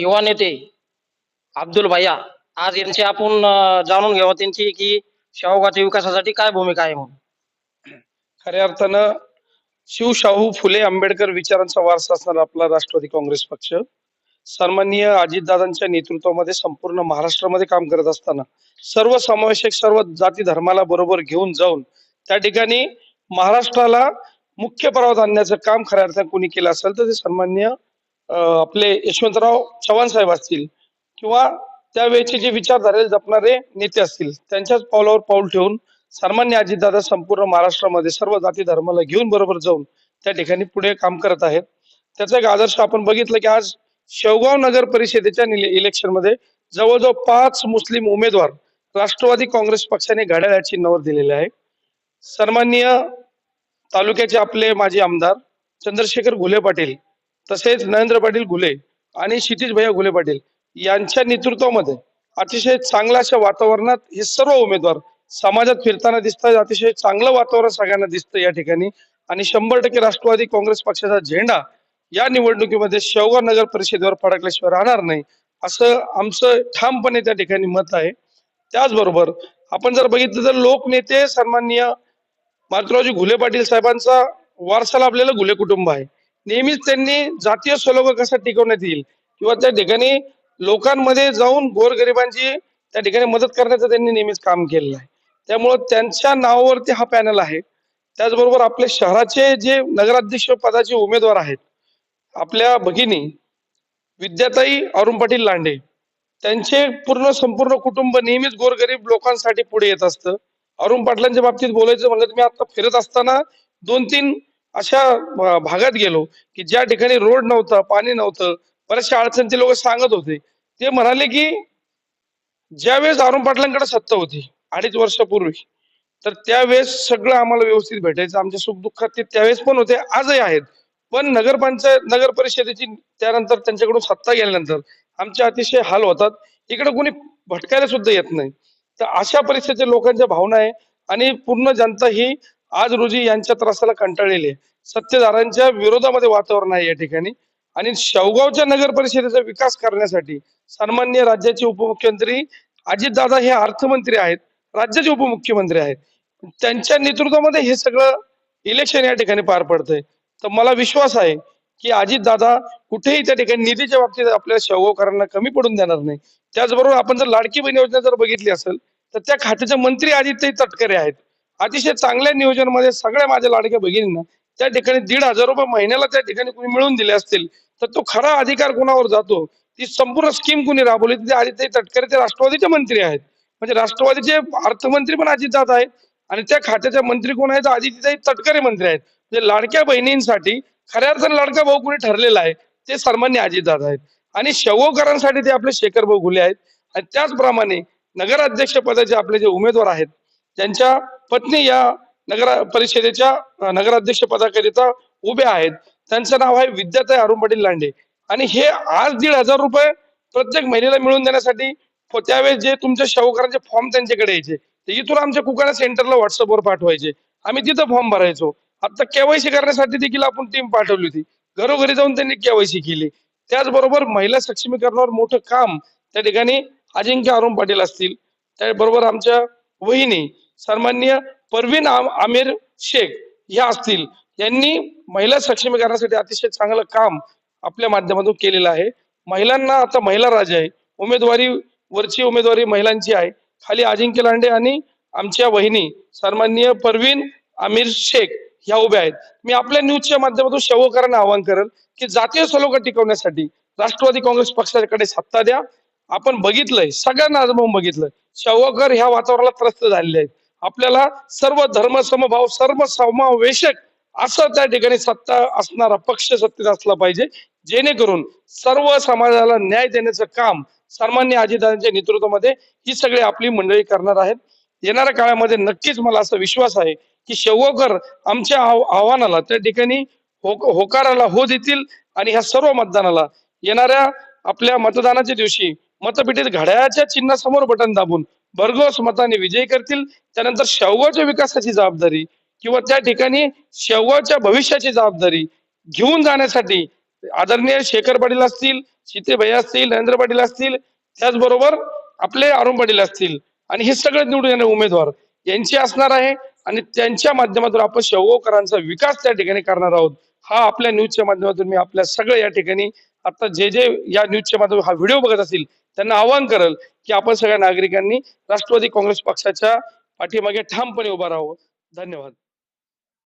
युवा नेते अब्दुल भैया आज यांची आपण जाणून घ्यावं त्यांची की शाहूगाच्या विकासासाठी काय भूमिका आहे म्हणून. खऱ्या अर्थानं शिवशाहू फुले आंबेडकर विचारांचा वारसा असणारा आपला राष्ट्रवादी काँग्रेस पक्ष. सन्माननीय अजितदादांच्या नेतृत्वामध्ये संपूर्ण महाराष्ट्रामध्ये काम करत असताना सर्व समावेशक सर्व जाती धर्माला बरोबर घेऊन जाऊन त्या ठिकाणी महाराष्ट्राला मुख्य पर्वत आणण्याचं काम खऱ्या अर्थानं कोणी केलं असेल तर ते सन्माननीय आपले यशवंतराव चव्हाण साहेब असतील किंवा त्यावेळेचे जे विचारधारे जपणारे नेते असतील त्यांच्याच पावलावर पाऊल ठेवून सन्मान्य अजितदादा संपूर्ण महाराष्ट्रामध्ये सर्व जाती धर्माला घेऊन बरोबर जाऊन त्या ठिकाणी पुढे काम करत आहेत. त्याचा एक आदर्श आपण बघितलं की आज शेवगाव नगर परिषदेच्या इलेक्शनमध्ये जवळजवळ पाच मुस्लिम उमेदवार राष्ट्रवादी काँग्रेस पक्षाने घड्याळ्या चिन्हावर दिलेले आहे. सन्माननीय तालुक्याचे आपले माजी आमदार चंद्रशेखर घुले पाटील तसेच नरेंद्र पाटील घुले आणि क्षितिज भैया घुले पाटील यांच्या नेतृत्वामध्ये अतिशय चांगल्या अशा वातावरणात हे सर्व उमेदवार समाजात फिरताना दिसतात. अतिशय चांगलं वातावरण सगळ्यांना दिसतं या ठिकाणी. आणि शंभर टक्के राष्ट्रवादी काँग्रेस पक्षाचा झेंडा या निवडणुकीमध्ये शेवगाव नगर परिषदेवर फडकल्याशिवाय राहणार नाही असं आमचं ठामपणे त्या ठिकाणी मत आहे. त्याचबरोबर आपण जर बघितलं तर लोकनेते सन्माननीय मातृराजी घुले पाटील साहेबांचा वारसा लाभलेलं घुले कुटुंब आहे. नेहमीच त्यांनी जातीय स्वलोग कसा टिकवण्यात येईल? किंवा त्या ठिकाणी लोकांमध्ये जाऊन गोरगरिबांची त्या ठिकाणी मदत करण्याचं त्यांनी नेहमीच काम केलेलं आहे. त्यामुळं त्यांच्या नावावरती हा पॅनल आहे. त्याचबरोबर आपल्या शहराचे जे नगराध्यक्ष पदाचे उमेदवार आहेत आपल्या भगिनी विद्याताई अरुण पाटील लांडे त्यांचे पूर्ण संपूर्ण कुटुंब नेहमीच गोरगरीब लोकांसाठी पुढे येत असतं. अरुण पाटलांच्या बाबतीत बोलायचं म्हणलं तर मी आता फिरत असताना दोन तीन अशा भागात गेलो की ज्या ठिकाणी रोड नव्हता पाणी नव्हतं बऱ्याचशा अडचणीचे लोक सांगत होते. ते म्हणाले की ज्यावेळेस अरुण पाटलांकडे सत्ता होती अडीच वर्षापूर्वी तर त्यावेळेस सगळं आम्हाला व्यवस्थित भेटायचं. आमच्या सुख दुःखात ते त्यावेळेस पण होते आजही आहेत. पण नगरपंचायत नगर परिषदेची त्यानंतर त्यांच्याकडून सत्ता गेल्यानंतर आमचे अतिशय हाल होतात. इकडे कोणी भटकायला सुद्धा येत नाही. तर अशा परिस्थितीच्या लोकांच्या भावना आहे आणि पूर्ण जनता ही आज रोजी यांच्या त्रासाला कंटाळलेले आहे. सत्तेधारांच्या विरोधामध्ये वातावरण आहे या ठिकाणी. आणि शेवगावच्या नगर परिषदेचा विकास करण्यासाठी सन्मान्य राज्याचे उपमुख्यमंत्री अजितदादा हे अर्थमंत्री आहेत. राज्याचे उपमुख्यमंत्री आहेत. त्यांच्या नेतृत्वामध्ये हे सगळं इलेक्शन या ठिकाणी पार पडतंय. तर मला विश्वास आहे की अजितदादा कुठेही त्या ठिकाणी निधीच्या बाबतीत आपल्या शेवगावकरांना कमी पडून देणार नाही. त्याचबरोबर आपण जर लाडकी बहीण योजना जर बघितली असेल तर त्या खात्याचे मंत्री आदित्य तटकरे आहेत. अतिशय चांगल्या नियोजनामध्ये सगळ्या माझ्या लाडक्या भगिनींना त्या ठिकाणी दीड हजार रुपये महिन्याला त्या ठिकाणी कुणी मिळवून दिले असतील तर तो खरा अधिकार कोणावर जातो? ती संपूर्ण स्कीम कुणी राबवली? ते आदित्य तटकरे ते राष्ट्रवादीचे मंत्री आहेत. म्हणजे राष्ट्रवादीचे अर्थमंत्री पण अजितदादा आहेत आणि त्या खात्याचे मंत्री कोण आहेत? आदित्यताई तटकरे मंत्री आहेत. म्हणजे लाडक्या बहिणींसाठी खऱ्या अर्थाने लाडका भाऊ कुणी ठरलेला आहे ते सन्मान्य अजितदादा आहेत. आणि शवोकरांसाठी ते आपले शेखर भाऊ घुले आहेत. आणि त्याचप्रमाणे नगराध्यक्ष पदाचे आपले जे उमेदवार आहेत त्यांच्या पत्नी या नगर परिषदेच्या नगराध्यक्ष पदाकरिता उभ्या आहेत. त्यांचं नाव आहे विद्याताई अरुण पाटील लांडे. आणि हे आज दीड हजार रुपये प्रत्येक महिलेला मिळवून देण्यासाठी त्यावेळेस जे तुमच्या शाहूकारांचे फॉर्म त्यांच्याकडे यायचे ते इथून आमच्या कुकाणा सेंटरला व्हॉट्सअपवर पाठवायचे. आम्ही तिथं फॉर्म भरायचो. आता केवायसी करण्यासाठी देखील आपण टीम पाठवली होती. घरोघरी जाऊन त्यांनी केवायसी केली. त्याचबरोबर महिला सक्षमीकरणावर मोठं काम त्या ठिकाणी अजिंक्य अरुण पाटील असतील. त्याबरोबर आमच्या वहिनी सन्मान्य परवीन आम- आमिर शेख ह्या असतील. यांनी महिला सक्षमीकरणासाठी अतिशय चांगलं काम आपल्या माध्यमातून केलेलं आहे. महिलांना आता महिला राजा आहे. उमेदवारी वरची उमेदवारी महिलांची आहे. खाली अजिंक्य लांडे आणि आमच्या वहिनी सन्माननीय परवीन आमिर शेख ह्या उभ्या आहेत. मी आपल्या न्यूजच्या माध्यमातून शेवकरांना आवाहन करेल की जातीय सलोखा टिकवण्यासाठी राष्ट्रवादी काँग्रेस पक्षाकडे सत्ता द्या. आपण बघितलंय सगळ्यांना आजमावून बघितलंय. शवकर ह्या वातावरणाला त्रस्त झालेले आहेत. आपल्याला सर्व धर्म समभाव सर्व समावेशक असं त्या ठिकाणी सत्ता असणारा पक्ष सत्तेत असला पाहिजे जेणेकरून सर्व समाजाला न्याय देण्याचं काम सन्मान्य अजितदादांच्या नेतृत्वामध्ये ही सगळी आपली मंडळी करणार आहेत. येणाऱ्या काळामध्ये नक्कीच मला असा विश्वास आहे की शेवकर आमच्या आव- आव्हानाला त्या ठिकाणी होक होकाराला हो देतील आणि ह्या सर्व मतदानाला येणाऱ्या आपल्या मतदानाच्या दिवशी मतपेटीत घड्याळाच्या चिन्हासमोर बटन दाबून भरघोस मताने विजय करतील. त्यानंतर शेवगावच्या विकासाची जबाबदारी किंवा त्या ठिकाणी शेवगावच्या भविष्याची जबाबदारी घेऊन जाण्यासाठी आदरणीय शेखर पाटील असतील सीतेभाई भैया असतील नरेंद्र पाटील असतील त्याचबरोबर आपले अरुण पाटील असतील. आणि हे सगळे निवडून येणारे उमेदवार यांची असणार आहे आणि त्यांच्या माध्यमातून आपण शेवगावकरांचा विकास त्या ठिकाणी करणार आहोत. हा आपल्या न्यूजच्या माध्यमातून मी आपल्या सगळ्या या ठिकाणी आता जे जे या न्यूजच्या माध्यमातून हा व्हिडिओ बघत असतील त्यांना आवाहन करल की आपण सगळ्या नागरिकांनी राष्ट्रवादी काँग्रेस पक्षाच्या पाठीमागे ठामपणे उभा राहावं. धन्यवाद.